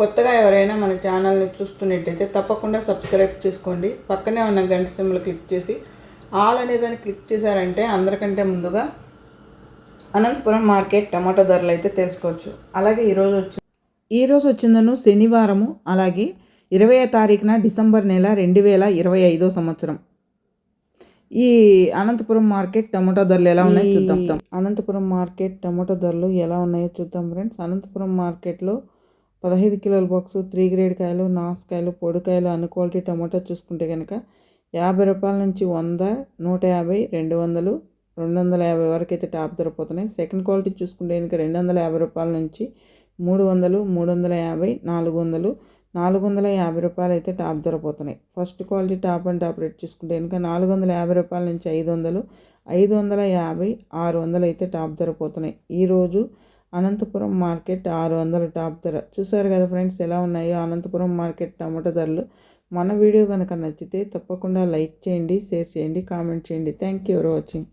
కొత్తగా ఎవరైనా మన ఛానల్ని చూస్తున్నట్టయితే తప్పకుండా సబ్స్క్రైబ్ చేసుకోండి. పక్కనే ఉన్న గంట సింబల్ క్లిక్ చేసి ఆల్ అనే దాన్ని క్లిక్ చేశారంటే అందరికంటే ముందుగా అనంతపురం మార్కెట్ టమాటో ధరలు అయితే తెలుసుకోవచ్చు. అలాగే ఈరోజు వచ్చి ఈరోజు వచ్చిందను శనివారము అలాగే ఇరవై తారీఖున డిసెంబర్ నెల రెండు వేల ఇరవై ఐదో సంవత్సరం. ఈ అనంతపురం మార్కెట్ టమాటో ధరలు ఎలా ఉన్నాయో చూద్దాం. అనంతపురం మార్కెట్ టమాటో ధరలు ఎలా ఉన్నాయో చూద్దాం ఫ్రెండ్స్. అనంతపురం మార్కెట్లో పదహైదు కిలోల బాక్సు త్రీ గ్రేడ్ కాయలు నాసుకాయలు పొడికాయలు అన్ని క్వాలిటీ టమాటా చూసుకుంటే కనుక యాభై రూపాయల నుంచి వంద నూట యాభై రెండు వందలు రెండు వందల యాభై వరకు అయితే టాప్ ధర పోతున్నాయి. సెకండ్ క్వాలిటీ చూసుకుంటే కనుక రెండు వందల యాభై రూపాయల నుంచి మూడు వందలు మూడు వందల యాభై నాలుగు వందలు నాలుగు వందల యాభై రూపాయలు అయితే టాప్ ధర పోతున్నాయి. First quality top and top rate చూసుకుంటే కనుక నాలుగు వందల యాభై రూపాయల నుంచి ఐదు వందలు ఐదు వందల యాభై ఆరు వందలు అయితే టాప్ ధర పోతున్నాయి. ఈరోజు అనంతపురం మార్కెట్ ఆరు వందల టాప్ ధర. చూసారు కదా ఫ్రెండ్స్ ఎలా ఉన్నాయో అనంతపురం మార్కెట్ టమాటో ధరలు. మన వీడియో కనుక నచ్చితే తప్పకుండా లైక్ చేయండి షేర్ చేయండి కామెంట్ చేయండి. Thank you for watching.